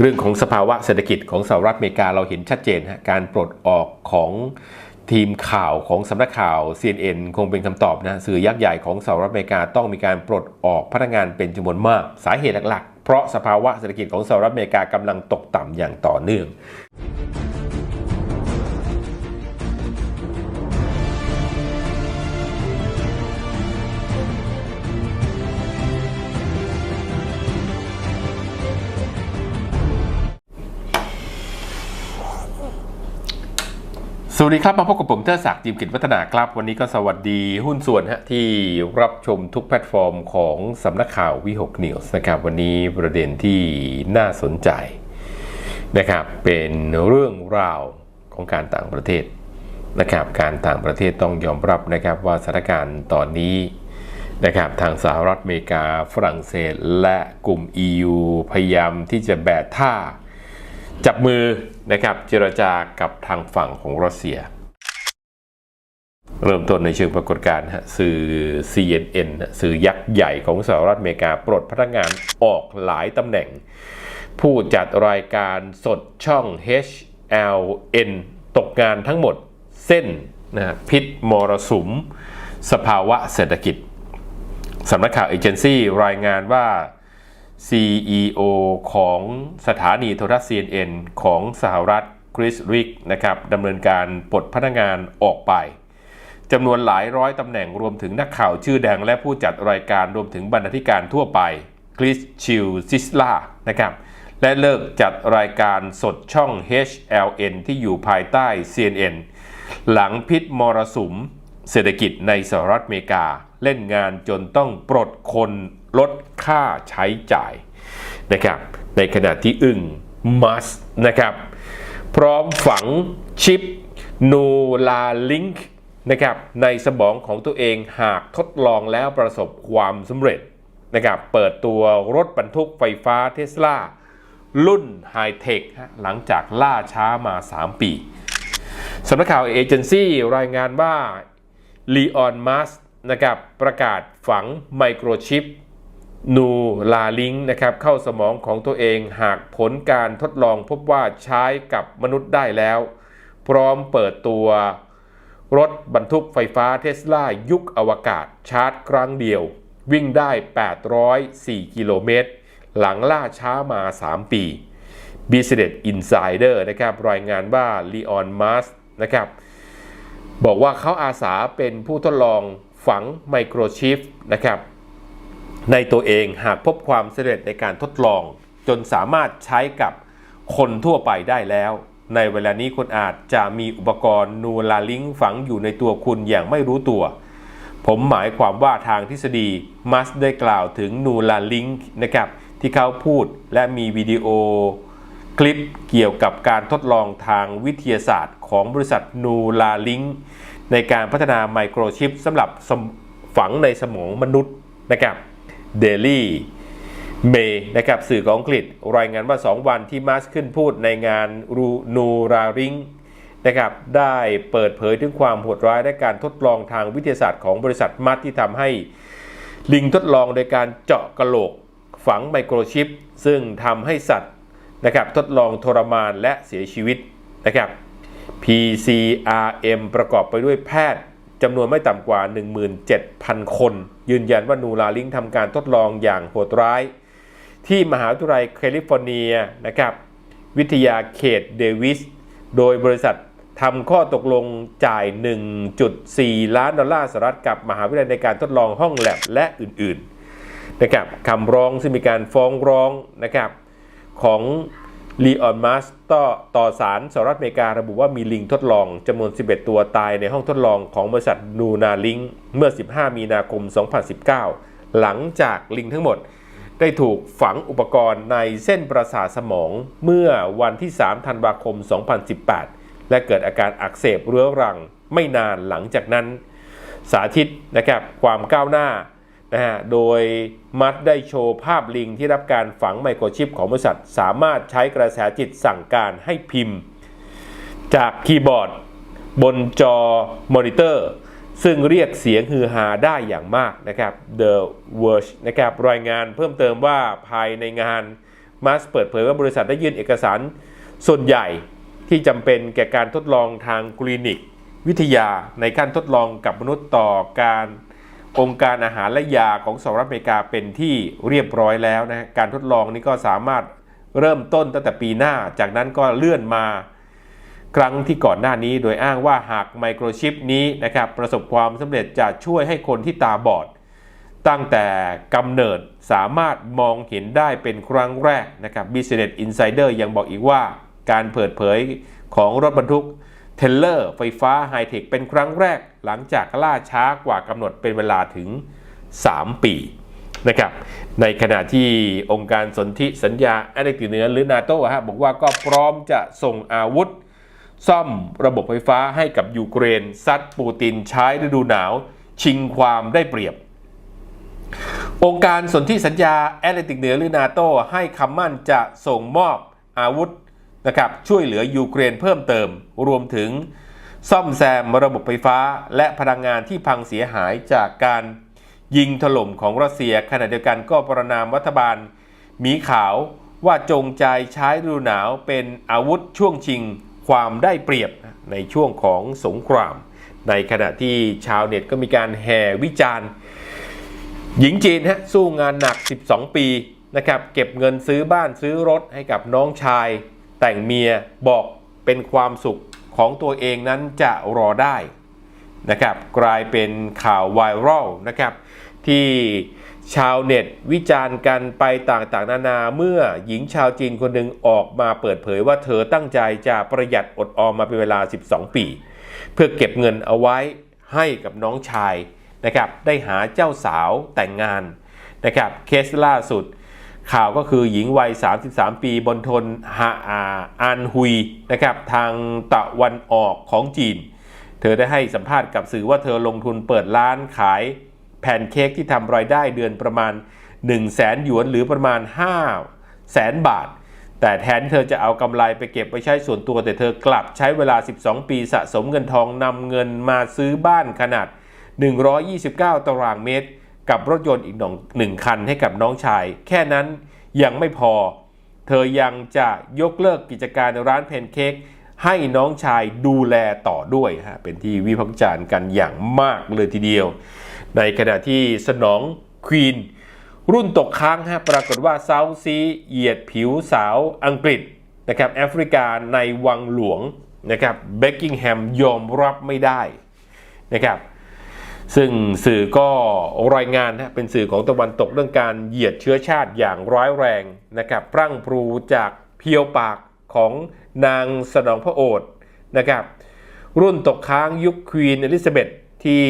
เรื่องของสภาวะเศรษฐกิจของสหรัฐอเมริกาเราเห็นชัดเจนฮะการปลดออกของทีมข่าวของสำนักข่าว CNN คงเป็นคำตอบนะสื่อยักษ์ใหญ่ของสหรัฐอเมริกาต้องมีการปลดออกพนักงานเป็นจำนวนมาก สาเหตุหลักๆ เพราะสภาวะเศรษฐกิจของสหรัฐอเมริกากำลังตกต่ำอย่างต่อเนื่อง สวัสดีครับ มาพบกับผมเทอศักดิ์จิมกิจวัฒนาครับ วันนี้ก็สวัสดีหุ้นส่วนฮะที่รับชมทุกแพลตฟอร์มของสำนักข่าววิหกนิวส์นะครับ วันนี้ประเด็นที่น่าสนใจนะครับ เป็นเรื่องราวของการต่างประเทศนะครับ การต่างประเทศต้องยอมรับนะครับว่าสถานการณ์ตอนนี้นะครับทางสหรัฐอเมริกาฝรั่งเศส และกลุ่ม EU พยายามที่จะแบะท่า จับมือนะครับเจรจากับทางฝั่งของรัสเซีย เริ่มต้นในเชิงปรากฏการณ์สื่อ CNN สื่อยักษ์ใหญ่ของสหรัฐอเมริกาปลดพนักงานออกหลายตำแหน่ง ผู้จัดรายการสดช่อง HLN ตกงานทั้งหมดเส้นนะพิษมรสุม สภาวะเศรษฐกิจสำนักข่าวเอเจนซี่รายงานว่า CEO ของสถานีโทรทัศน์ CNN ของสหรัฐคริสริกนะครับดำเนินการปลดพนักงานออกไปจำนวนหลายร้อยตำแหน่งรวมถึงนักข่าวชื่อดังและผู้จัดรายการรวมถึงบรรณาธิการทั่วไปคริสชิลซิสลานะครับและเลิกจัดรายการสดช่อง HLN ที่อยู่ภายใต้ CNN หลังพิษมรสุมเศรษฐกิจในสหรัฐอเมริกา เล่นงานจนต้องปลดคน ลดค่าใช้จ่ายนะครับในขณะที่อึ้งมัสนะครับพร้อมฝังชิปนูลาลิงค์นะครับในสมองของตัวเองหากทดลองแล้วประสบความสำเร็จนะครับเปิดตัวรถบรรทุกไฟฟ้าเทสลารุ่นไฮเทคหลังจากล่าช้ามา 3 ปีสำนักข่าวเอเจนซี่รายงานว่าลีออนมัสนะครับประกาศฝังไมโครชิป นูลาลิงนะครับเข้าสมองของตัวเองหากผลการทดลองพบว่าใช้กับมนุษย์ได้แล้ว พร้อมเปิดตัว รถบรรทุกไฟฟ้าเทสลายุคอวกาศชาร์จครั้งเดียว วิ่งได้ 804 กิโลเมตร หลังล่าช้ามา 3 ปี Business Insider นะครับรายงานว่าลีออนมัสนะครับบอกว่าเขาอาสาเป็นผู้ทดลองฝังไมโครชิปนะครับ ในตัวเองหากพบความสำเร็จในการทดลอง จนสามารถใช้กับคนทั่วไปได้แล้ว ในเวลานี้คุณอาจจะมีอุปกรณ์นูลาลิงฝังอยู่ในตัวคุณอย่างไม่รู้ตัว ผมหมายความว่าทางทฤษฎีมัสได้กล่าวถึงนูลาลิงนะครับที่เขาพูดและมีวิดีโอคลิปเกี่ยวกับการทดลองทางวิทยาศาสตร์ของบริษัทนูลาลิงในการพัฒนาไมโครชิปสำหรับฝังในสมองมนุษย์นะครับ เดลี่เมนะครับสื่อของอังกฤษ รายงานว่า 2 วันที่มาสขึ้นพูดในงานรูนูราริงนะครับได้เปิดเผยถึงความโหดร้ายและการทดลองทางวิทยาศาสตร์ของบริษัทมัสที่ทำให้ลิงทดลองโดยการเจาะกระโหลกฝังไมโครชิป ซึ่งทำให้สัตว์นะครับทดลองทรมานและเสียชีวิตนะครับ PCRM ประกอบไปด้วยแพทย์ จำนวนไม่ต่ำกว่า 17,000 คน ยืนยันว่านูราลิงทำการทดลองอย่างโหดร้าย ที่มหาวิทยาลัยแคลิฟอร์เนียนะครับ วิทยาเขตเดวิส โดยบริษัททำข้อตกลงจ่าย 1.4 ล้านดอลลาร์สหรัฐกับมหาวิทยาลัยในการทดลองห้องแลบและอื่นๆนะครับคำร้องซึ่งมีการฟ้องร้องนะครับของ ลีออนมัสต่อต่อสารสหรัฐอเมริการะบุว่ามีลิงทดลองจำนวน 11 ตัวตายในห้องทดลองของบริษัทนูนาลิงเมื่อ 15 มีนาคม 2019 หลังจากลิงทั้งหมด ได้ถูกฝังอุปกรณ์ในเส้นประสาทสมองเมื่อวันที่ 3 ธันวาคม 2018 และเกิดอาการอักเสบเรื้อรังไม่นานหลังจากนั้น สาธิตนะครับความก้าวหน้า นะฮะโดยมัดได้โชว์ภาพลิงที่รับการฝังไมโครชิปของบริษัท สามารถใช้กระแสจิตสั่งการให้พิมพ์ จากคีย์บอร์ด บนจอมอนิเตอร์ ซึ่งเรียกเสียงฮือฮาได้อย่างมากนะครับ The Verge นะครับรายงานเพิ่มเติมว่าภายในงานมัสเปิดเผยว่าบริษัทได้ยื่นเอกสารส่วนใหญ่ที่จำเป็นแก่การทดลองทางคลินิก วิทยาในการทดลองกับมนุษย์ต่อการ องค์การอาหารและยาของสหรัฐอเมริกาเป็นที่เรียบร้อยแล้วนะการทดลองนี้ก็สามารถเริ่มต้นตั้งแต่ปีหน้า จากนั้นก็เลื่อนมาครั้งที่ก่อนหน้านี้โดยอ้างว่าหากไมโครชิปนี้นะครับประสบความสำเร็จจะช่วยให้คนที่ตาบอด ตั้งแต่กำเนิดสามารถมองเห็นได้เป็นครั้งแรกนะครับ Business Insider ยังบอกอีกว่า การเปิดเผยของรถบรรทุก เทเลอร์ไฟฟ้าไฮเทคเป็นครั้งแรกหลังจากล่าช้ากว่ากำหนดเป็นเวลาถึง 3 ปีนะครับในขณะที่องค์การสนธิสัญญาแอตแลนติกเหนือหรือนาโตฮะบอกว่าก็พร้อมจะส่งอาวุธ ซ่อมระบบไฟฟ้าให้กับยูเครน ซัดปูตินใช้ฤดูหนาว ชิงความได้เปรียบ องค์การสนธิสัญญาแอตแลนติกเหนือหรือนาโตให้คำมั่นจะส่งมอบอาวุธ นะครับช่วยเหลือยูเครนเพิ่มเติม รวมถึงซ่อมแซมระบบไฟฟ้า และพลังงานที่พังเสียหายจากการยิงถล่มของรัสเซีย ขณะเดียวกันก็ประนามรัฐบาลหมีขาวว่าจงใจใช้ฤดูหนาวเป็นอาวุธช่วงชิงความได้เปรียบในช่วงของสงคราม ในขณะที่ชาวเน็ตก็มีการแห่วิจารณ์ หญิงจีนฮะสู้งานหนัก 12 ปีนะครับเก็บเงินซื้อบ้านซื้อรถให้กับน้องชาย แต่งเมียบอกเป็นความสุขของตัวเองนั้นจะรอได้นะครับ กลายเป็นข่าวไวรัลนะครับ ที่ชาวเน็ตวิจารณ์กันไปต่างๆ นานาเมื่อหญิงชาวจีนคนหนึ่งออกมาเปิดเผยว่าเธอตั้งใจจะประหยัดอดออมมาเป็นเวลา 12 ปี เพื่อเก็บเงินเอาไว้ให้กับน้องชายนะครับ ได้หาเจ้าสาวแต่งงานนะครับ เคสล่าสุด ข่าวก็คือหญิงวัย 33 ปีบนทนฮาอาอานฮุยนะครับทางตะวันออกของจีน เธอได้ให้สัมภาษณ์กับสื่อว่าเธอลงทุนเปิดร้านขายแพนเค้กที่ทำรายได้เดือนประมาณ 1 0 0 0 0แสนหยวนหรือประมาณ5แสนบาท แต่แทนเธอจะเอากำไรไปเก็บไว้ใช้ส่วนตัว แต่เธอกลับใช้เวลา 12 ปีสะสมเงินทองนำเงินมาซื้อบ้านขนาด 129 ตารางเมตร กับรถยนต์อีกหนึ่งคันให้กับน้องชาย แค่นั้นยังไม่พอ เธอยังจะยกเลิกกิจการร้านแพนเค้กให้น้องชายดูแลต่อด้วยฮะเป็นที่วิพากษ์วิจารณ์กันอย่างมากเลยทีเดียว ในขณะที่สนองควีนรุ่นตกค้างฮะปรากฏว่าเซาซีเหยียดผิวสาวอังกฤษนะครับแอฟริกาในวังหลวงนะครับเบกกิงแฮมยอมรับไม่ได้นะครับ ซึ่งสื่อก็รายงานนะเป็นสื่อของตะวันตกเรื่องการเหยียดเชื้อชาติอย่างร้ายแรงนะครับพรั่งพรูจากเพียวปากของนางสนองพระโอษนะครับ รุ่นตกค้างยุคควีนอลิซาเบธที่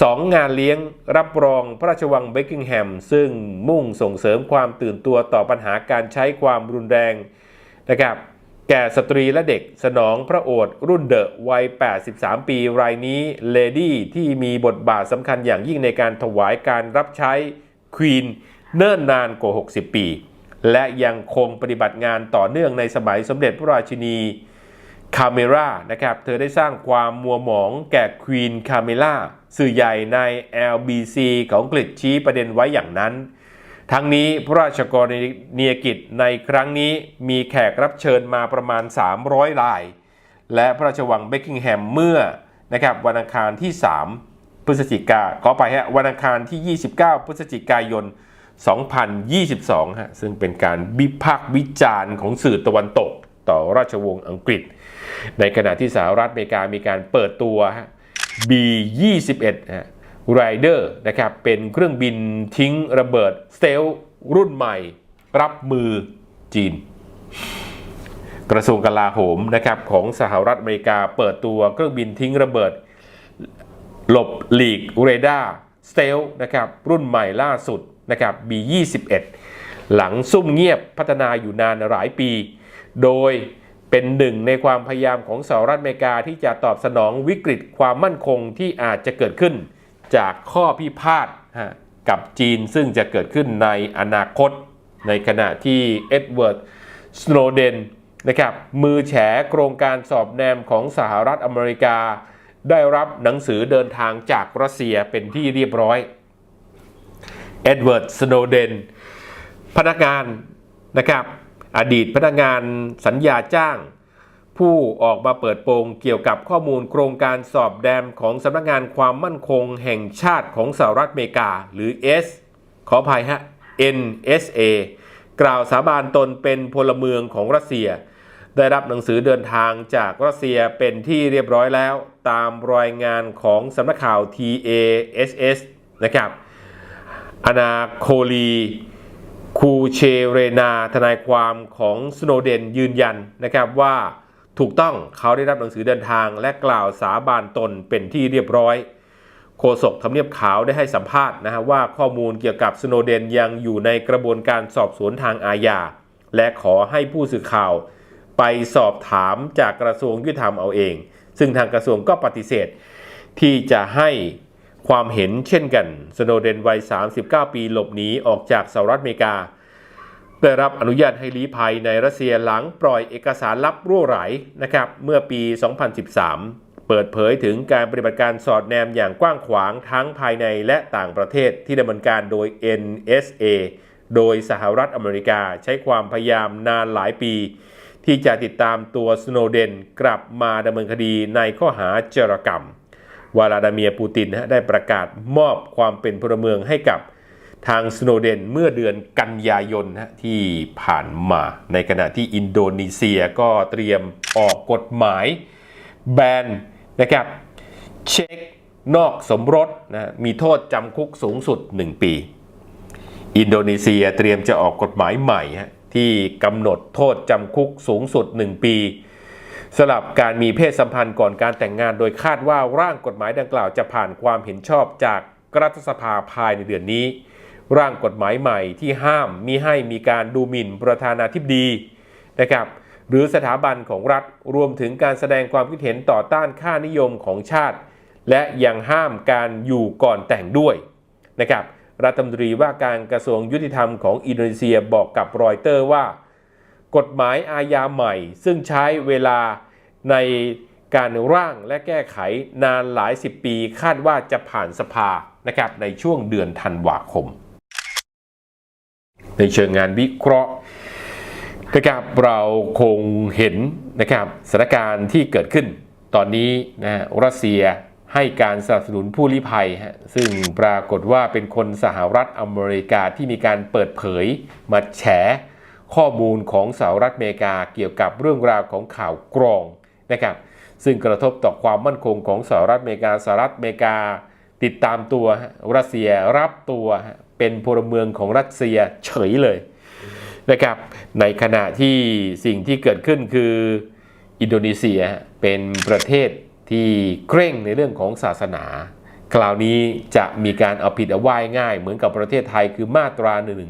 สองงานเลี้ยงรับรองพระราชวังเบกกิงแฮม ซึ่งมุ่งส่งเสริมความตื่นตัวต่อปัญหาการใช้ความรุนแรงนะครับ แก่สตรีและเด็กสนองพระโอษฐ์รุ่นเดอะวัย 83 ปีรายนี้เลดี้ที่มีบทบาทสำคัญอย่างยิ่งในการถวายการรับใช้ควีนเนิ่นนานกว่า 60 ปี และยังคงปฏิบัติงานต่อเนื่องในสมัยสมเด็จพระราชินีคาเมรานะครับ เธอได้สร้างความมัวหมองแก่ควีนคาเมล่าสื่อใหญ่ใน LBC ของอังกฤษชี้ประเด็นไว้อย่างนั้น ทั้งนี้พระราชกรณียกิจในครั้งนี้มีแขกรับเชิญมาประมาณ 300ราย และพระราชวังเบกกิงแฮมเมื่อนะครับวันอังคารที่ 3 พฤศจิกาขอไปฮะวันอังคารที่ 29 พฤศจิกายน 2022 ฮะ ซึ่งเป็นการวิพากษ์วิจารณ์ของสื่อตะวันตกต่อราชวงศ์อังกฤษ ในขณะที่สหรัฐอเมริกามีการเปิดตัวฮะ B21 ฮะ Rider นะครับเป็นเครื่องบินทิ้งระเบิดสเตลรุ่นใหม่ รับมือจีน กระทรวงกลาโหมนะครับของสหรัฐอเมริกาเปิดตัวเครื่องบินทิ้งระเบิด หลบหลีกเรดาร์สเตลนะครับรุ่นใหม่ล่าสุดนะครับ B21 หลังซุ่มเงียบพัฒนาอยู่นานหลายปี โดยเป็นหนึ่งในความพยายามของสหรัฐอเมริกาที่จะตอบสนองวิกฤตความมั่นคงที่อาจจะเกิดขึ้น จากข้อพิพาทกับจีนซึ่งจะเกิดขึ้นในอนาคต ในขณะที่เอ็ดเวิร์ดสโนเดนนะครับมือแฉโครงการสอบแนมของสหรัฐอเมริกา ได้รับหนังสือเดินทางจากรัสเซียเป็นที่เรียบร้อยเอ็ดเวิร์ดสโนเดนพนักงานนะครับอดีตพนักงานสัญญาจ้าง ผู้ออกมาเปิดโปงเกี่ยวกับข้อมูลโครงการสอบแดมของสำนักงานความมั่นคงแห่งชาติของสหรัฐอเมริกา หรือ S ขออภัยฮะ NSA กล่าวสาบานตนเป็นพลเมืองของรัสเซีย ได้รับหนังสือเดินทางจากรัสเซียเป็นที่เรียบร้อยแล้ว ตามรายงานของสำนักข่าว TASS นะครับอนาโคลีคูเชเรนา ทนายความของสโนเดนยืนยันนะครับว่า ถูกต้องเขาได้รับหนังสือเดินทางและกล่าวสาบานตนเป็นที่เรียบร้อย โฆษกทำเนียบขาวได้ให้สัมภาษณ์นะฮะว่าข้อมูลเกี่ยวกับสโนเดนยังอยู่ในกระบวนการสอบสวนทางอาญาและขอให้ผู้สื่อข่าวไปสอบถามจากกระทรวงยุติธรรมเอาเอง ซึ่งทางกระทรวงก็ปฏิเสธ ที่จะให้ความเห็นเช่นกัน สโนเดนวัย 39 ปีหลบหนีออกจากสหรัฐอเมริกา ได้รับอนุญาตให้ลี้ภัยในรัสเซียหลังปล่อยเอกสารลับรั่วไหลนะครับ เมื่อปี 2013 เปิดเผยถึงการปฏิบัติการสอดแนมอย่างกว้างขวางทั้งภายในและต่างประเทศที่ดำเนินการโดย NSA โดยสหรัฐอเมริกาใช้ความพยายามนานหลายปี ที่จะติดตามตัวสโนเดนกลับมาดำเนินคดีในข้อหาเจรกรรม วลาดาเมียปูตินได้ประกาศมอบความเป็นพลเมืองให้กับ ทางสโนเดนเมื่อเดือนกันยายนที่ผ่านมา ในขณะที่อินโดนีเซียก็เตรียมออกกฎหมายแบนนะครับเช็คนอกสมรสนะมีโทษจำคุกสูงสุด 1 ปี อินโดนีเซียเตรียมจะออกกฎหมายใหม่ที่กำหนดโทษจำคุกสูงสุด 1 ปีสำหรับการมีเพศสัมพันธ์ก่อนการแต่งงาน โดยคาดว่าร่างกฎหมายดังกล่าวจะผ่านความเห็นชอบจากรัฐสภาภายในเดือนนี้ ร่างกฎหมายใหม่ที่ห้ามมีให้มีการดูหมิ่นประธานาธิบดีนะครับหรือสถาบันของรัฐรวมถึงการแสดงความคิดเห็นต่อต้านค่านิยมของชาติ และยังห้ามการอยู่ก่อนแต่งด้วยนะครับรัฐมนตรีว่าการกระทรวงยุติธรรมของอินโดนีเซียบอกกับรอยเตอร์ว่า กฎหมายอาญาใหม่ ซึ่งใช้เวลาในการร่างและแก้ไขนานหลายสิบปี คาดว่าจะผ่านสภานะครับในช่วงเดือนธันวาคม ในเชิงงานวิเคราะห์นะครับเราคงเห็นนะครับสถานการณ์ที่เกิดขึ้นตอนนี้นะรัสเซียให้การสนับสนุนผู้ลี้ภัยฮะซึ่งปรากฏว่าเป็นคนสหรัฐอเมริกาที่มีการเปิดเผยมาแฉข้อมูลของสหรัฐอเมริกาเกี่ยวกับเรื่องราวของข่าวกรองนะครับซึ่งกระทบต่อความมั่นคงของสหรัฐอเมริกาสหรัฐอเมริกา ติดตามตัวรัสเซียรับตัวเป็นพลเมืองของรัสเซียเฉยเลยนะครับในขณะที่สิ่งที่เกิดขึ้นคืออินโดนีเซียเป็นประเทศที่เคร่งในเรื่องของศาสนา คราวนี้จะมีการเอาผิดเอาว่ายง่าย เหมือนกับประเทศไทยคือมาตรา1นึ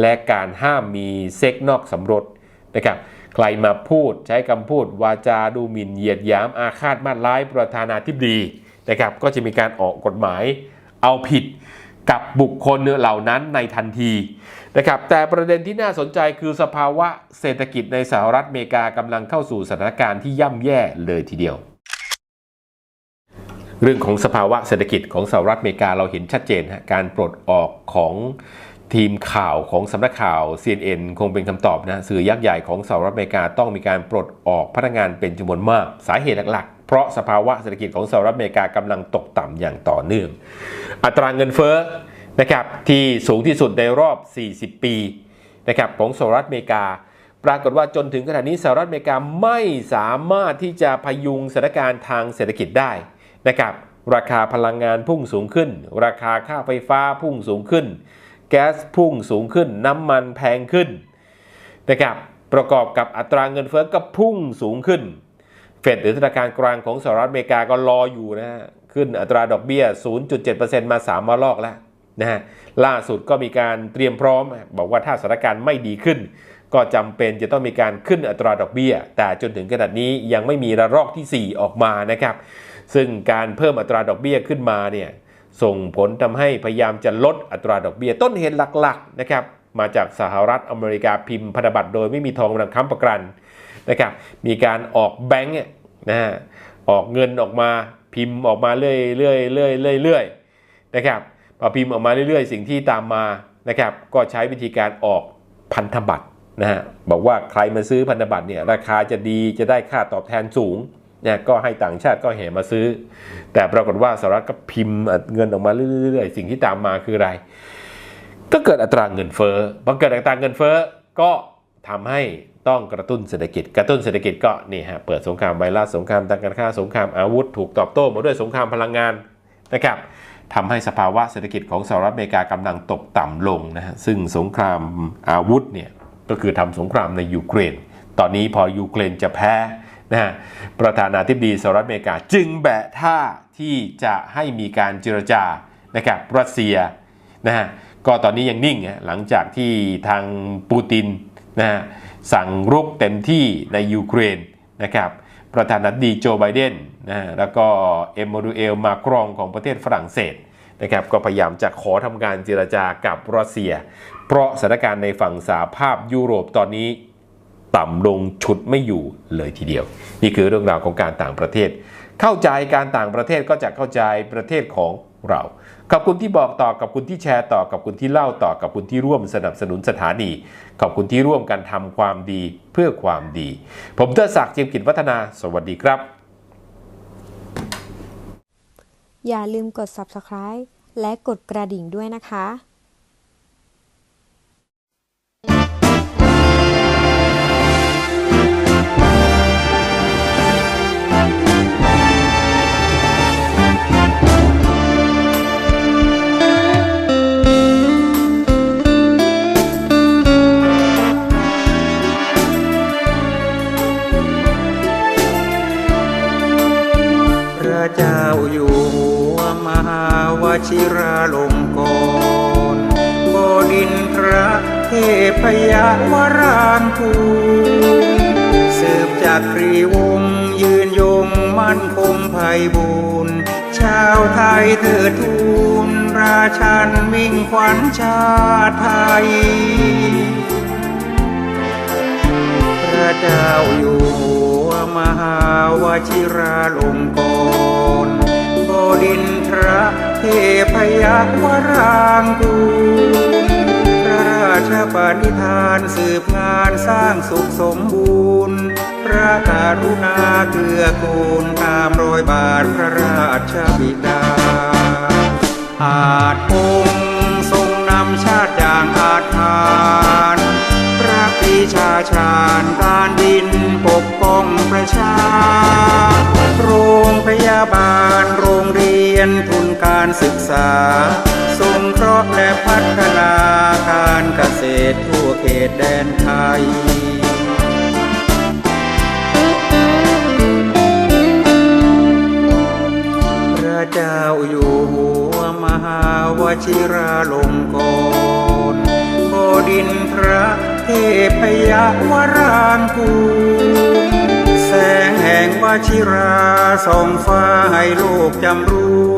และการห้ามมีเซ็กนอกสมรสนะครับใครมาพูดใช้คำพูดวาจาดูหมิ่นเหยียดหยามอาฆาตมาดร้ายประธานาธิบดี นะครับก็จะมีการออกกฎหมายเอาผิดกับบุคคลเหล่านั้นในทันทีนะครับแต่ประเด็นที่น่าสนใจคือสภาวะเศรษฐกิจในสหรัฐอเมริกากำลังเข้าสู่สถานการณ์ที่ย่ำแย่เลยทีเดียว เรื่องของสภาวะเศรษฐกิจของสหรัฐอเมริกาเราเห็นชัดเจนฮะการปลดออกของทีมข่าวของสำนักข่าว CNN คงเป็นคำตอบนะสื่อยักษ์ใหญ่ของสหรัฐอเมริกาต้องมีการปลดออกพนักงานเป็นจำนวนมาก สาเหตุหลัก เพราะสภาวะเศรษฐกิจของสหรัฐอเมริกากำลังตกต่ำอย่างต่อเนื่อง อัตราเงินเฟ้อนะครับที่สูงที่สุดในรอบ 40 ปีนะครับของสหรัฐอเมริกา ปรากฏว่าจนถึงขณะนี้สหรัฐอเมริกาไม่สามารถที่จะพยุงสถานการณ์ทางเศรษฐกิจได้นะครับราคาพลังงานพุ่งสูงขึ้น ราคาค่าไฟฟ้าพุ่งสูงขึ้น แก๊สพุ่งสูงขึ้น น้ำมันแพงขึ้นนะครับประกอบกับอัตราเงินเฟ้อก็พุ่งสูงขึ้น เฟดหรือธนาคารกลางของสหรัฐอเมริกาก็รออยู่นะขึ้นอัตราดอกเบี้ย 0.7%มา3มาลอกแล้วนะฮะล่าสุดก็มีการเตรียมพร้อม บอกว่าถ้าสถานการณ์ไม่ดีขึ้น ก็จำเป็นจะต้องมีการขึ้นอัตราดอกเบี้ย แต่จนถึงขนาดนี้ยังไม่มีระลอกที่ 4 ออกมานะครับ ซึ่งการเพิ่มอัตราดอกเบี้ยขึ้นมาเนี่ยส่งผลทำให้พยายามจะลดอัตราดอกเบี้ย ต้นเหตุหลักๆนะครับมาจากสหรัฐอเมริกาพิมพ์พันธบัตรโดยไม่มีทองนำค้ำประกัน นะครับมีการออกแบงก์นะฮะออกเงินออกมาพิมพ์ออกมาเรื่อยๆเรื่อยเรื่อยนะครับพอพิมพ์ออกมาเรื่อยๆ สิ่งที่ตามมานะครับก็ใช้วิธีการออกพันธบัตรนะฮะบอกว่าใครมาซื้อพันธบัตรเนี่ยราคาจะดีจะได้ค่าตอบแทนสูงเนี่ยก็ให้ต่างชาติก็แห่มาซื้อ แต่ปรากฏว่าสหรัฐก็พิมพ์เงินออกมาเรื่อยๆ สิ่งที่ตามมาคืออะไร ก็เกิดอัตราเงินเฟ้อพอเกิดอัตราเงินเฟ้อก็ทำให้ ต้องกระตุ้นเศรษฐกิจ กระตุ้นเศรษฐกิจก็นี่ฮะเปิดสงครามไวรัสสงครามทางการค้าสงครามอาวุธ ถูกตอบโต้มาด้วยสงครามพลังงานนะครับทำให้สภาวะเศรษฐกิจของสหรัฐอเมริกากำลังตกต่ำลงนะฮะซึ่งสงครามอาวุธเนี่ยก็คือทำสงครามในยูเครน ตอนนี้พอยูเครนจะแพ้นะฮะประธานาธิบดีสหรัฐอเมริกาจึงแบะท่าที่จะให้มีการเจรจานะครับรัสเซียนะฮะก็ตอนนี้ยังนิ่งฮะหลังจากที่ทางปูตินนะฮะ สั่งรุกเต็มที่ในยูเครนนะครับประธานาธิบดีโจไบเดนนะฮะแล้วก็เอมมานูเอลมาครองของประเทศฝรั่งเศสนะครับก็พยายามจะขอทำการเจรจากับรัสเซีย เพราะสถานการณ์ในฝั่งสหภาพยุโรปตอนนี้ต่ำลงฉุดไม่อยู่เลยทีเดียว นี่คือเรื่องราวของการต่างประเทศ เข้าใจการต่างประเทศก็จะเข้าใจประเทศของ เราขอบคุณที่บอกต่อกับคุณที่แชร์ต่อกับคุณที่เล่าต่อกับคุณที่ร่วมสนับสนุนสถานี ขอบคุณที่ร่วมกันทำความดีเพื่อความดี ผมเตอร์ศักดิ์เจียมกิจวัฒนา สวัสดีครับ อย่าลืมกด subscribe และกดกระดิ่งด้วยนะคะ ชิราลงกรณ์บดินทระเทพยาวรางคูสืบจากกรีวงยืนยงมั่นคงไพบูรณ์ชาวไทยเถิดทูลราชันมิ่งขวัญชาไทย พระเจ้าอยู่หัวมหาวชิราลงกรณ์บดินทระ เทพยวรางกูพระราชปณิธานสืบงานสร้างสุขสมบูรณ์ พระกรุณาเกื้อกูลตามรอยบาทพระราชบิดา อาจองค์ทรงนำชาติอย่างอาจทานพระปีชาชาญการดินปกป้องประชา โรงพยาบาลโรงเรียนทุน การศึกษาสงเคราะห์และพัฒนาการเกษตรทั่วเขตแดนไทยพระเจ้าอยู่หัวมหาวชิราลงกรณบดินทระเทพยวรางกูแสงแห่งวชิราส่องฟ้าให้โลกจำรูนป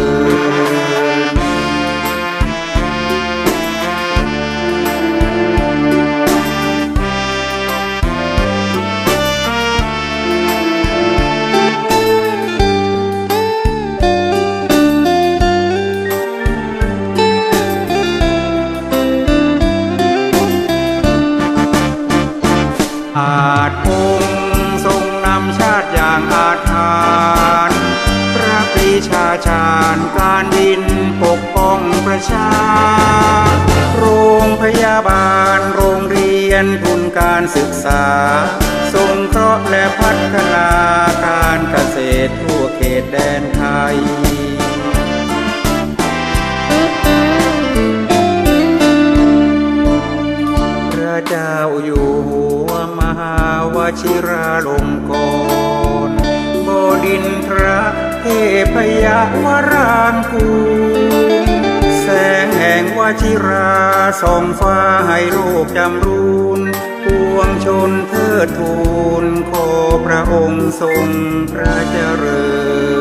เจ้าอยู่หัวมหาวชิราลงกรณ์บดินทระเทพยวรางกูแสงแห่งวชิราส่องฟ้าให้โลกจำรูนปวงชนเทิดทูนขอพระองค์ทรงพระเจริญ